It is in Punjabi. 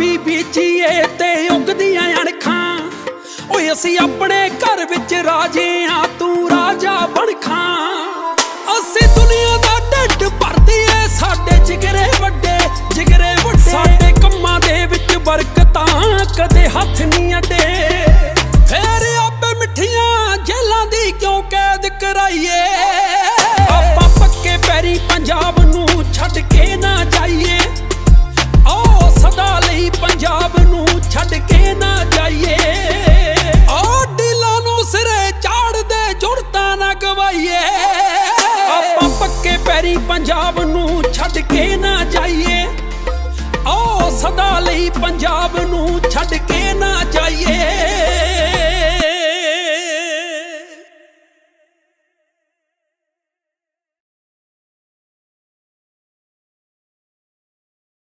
ਕਾਫੀ ਬੀਜੀਏ ਤੇ ਉਗਦੀਆਂ ਅਣਖਾਂ। ਓਏ ਅਸੀਂ ਆਪਣੇ ਘਰ ਵਿੱਚ ਰਾਜੇ ਆ, ਤੂੰ ਰਾਜਾ ਬਣ ਖਾਂ। ਅਸੀਂ ਦੁਨੀਆ ਦਾ ਢੱਡ ਭਰਦੀ ਏ ਸਾਡੇ ਜਿਗਰੇ ਵੱਡੇ ਜਿਗਰੇ ਵੱਡੇ। ਸਾਡੇ ਕੰਮਾਂ ਦੇ ਵਿੱਚ ਬਰਕਤਾਂ ਕਦੇ ਹੱਥ ਨਹੀਂ ਅਡੇ। ਫੇਰ ਆਪੇ ਮਿੱਠੀਆਂ ਜੇਲਾਂ ਦੀ ਕਿਉਂ ਕੈਦ ਕਰਾਈਏ? ਜੁੜਤਾ ਆਪਾਂ ਪੱਕੇ ਪੈਰੀ ਪੰਜਾਬ ਨੂੰ ਛੱਡ ਕੇ ਨਾ ਜਾਈਏ। ਓ ਸਦਾ ਲਈ ਪੰਜਾਬ ਨੂੰ